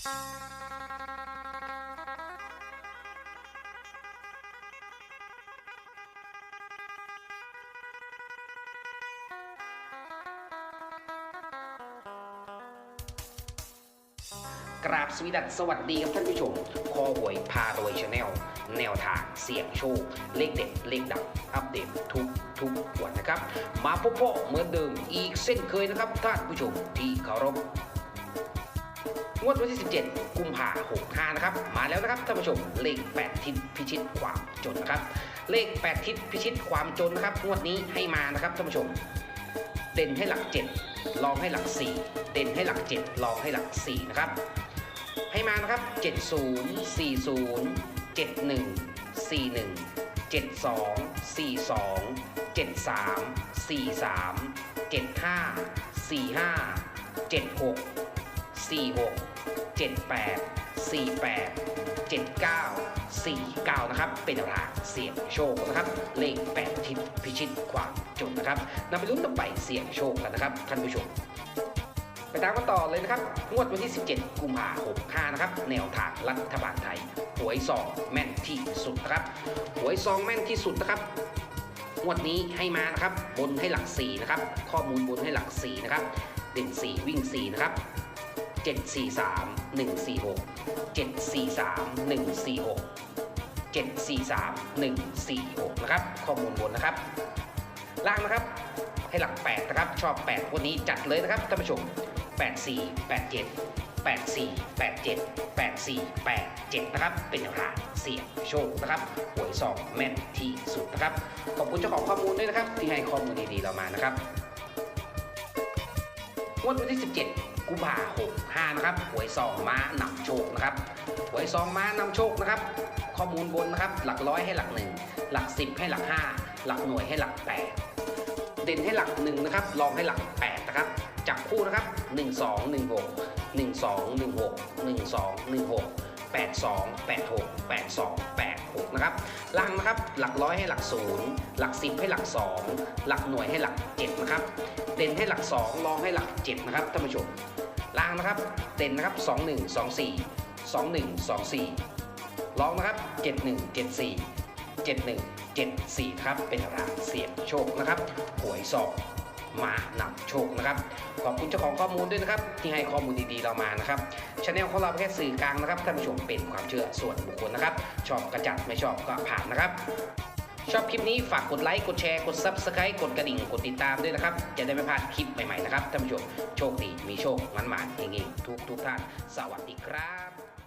กราบสวีดัสสวัสดีครับท่านผู้ชม คอหวยพารวยชาแนล แนวทางเสี่ยงโชค เลขเด็ด เลขดัง อัปเดตทุกทุกวันนะครับ มาพบพ่อเหมือนเดิมอีกเส้นเคยนะครับท่านผู้ชมที่เคารพ งวดวันที่ 17 กุมภา65นะครับ มาแล้วนะครับท่านผู้ชมเลข 8 ทิศพิชิตความจนนะครับ เลข 8 ทิศพิชิตความจนนะครับ งวดนี้ให้มานะครับท่านผู้ชม เด่นให้หลัก 7 ลองให้หลัก 4 เด่นให้หลัก 7 ลองให้หลัก 4 นะครับ ให้มานะครับ 70 40 71 41 72 42 73 43 75 45 76 46 78 48 79 49 นะครับ เป็นแนวทางเสี่ยงโชคนะครับ เลข 8 ทิศพิชิตความจนนะครับนำไปลุ้นกันไปเสี่ยงโชคกันนะครับ ท่านผู้ชมไปตามกันต่อเลยนะครับ งวดวันที่ 17 กุมภาพันธ์65นะครับ แนวทางรัฐบาลไทย หวยซองแม่นที่สุดนะครับ หวยซองแม่นที่สุดนะครับ งวดนี้ให้มานะครับ บนให้หลัก 4 นะครับ ข้อมูลบนให้หลัก 4 นะครับ เด่น 4 วิ่ง 4 นะครับ 743 146 743 146 743 146 นะครับ ข้อมูลบนนะครับ ล่างนะครับ ให้หลัก 8 นะครับ ชอบ 8 วันนี้จัดเลยนะครับท่านผู้ชม 84 87 84 87 84 87 นะครับ เป็นแนวทางเสี่ยงโชคนะครับหวยซองแม่นที่สุดนะครับ ขอบคุณเจ้าของข้อมูลด้วยนะครับ ที่ให้ข้อมูลดีๆเรามานะครับ งวดวันที่ 17 กุมภาหกห้านะครับหวยซองม้านำโชคนะครับหวยซองม้านำโชคนะครับ ข้อมูลบนนะครับ หลักร้อยให้หลักหนึ่งหลักสิบให้หลักห้าหลักหน่วยให้หลักแปดเด่นให้หลักหนึ่งนะครับรองให้หลักแปดนะครับจับคู่นะครับหนึ่งสองหนึ่งหกหนึ่งสองหนึ่งหกหนึ่งสองหนึ่งหกะครับล่างนะครับหลักร้อยให้หลักศูนย์หลักสิบให้หลักสองหลักหน่วยให้หลักเจ็ดนะครับ เด่นให้หลักสองรองให้หลักเจ็ดนะครับท่านผู้ชมล่างนะครับเด่นนะครับ 2 1 2 4 2 1 2 4ลองนะครับ 71 74 71 74 ครับเป็นรางเสียงโชคนะครับหวยสอง มานำโชคนะครับ ขอบคุณเจ้าของข้อมูลด้วยนะครับ ที่ให้ข้อมูลดีๆเรามานะครับช anel ของเราแค่สื่อกลางนะครับท่านผู้ชมเป็นความเชื่อส่วนบุคคลนะครับ ชอบกระจัดไม่ชอบก็ผ่านนะครับ ชอบคลิปนี้ฝากกดไลค์กดแชร์กด Subscribe กดกระดิ่งกดติดตามด้วยนะครับ จะได้ไม่พลาดคลิปใหม่ๆนะครับท่านผู้ชมโชคดีมีโชคมันหมานเฮงๆทุกทุกๆท่าน สวัสดีครับ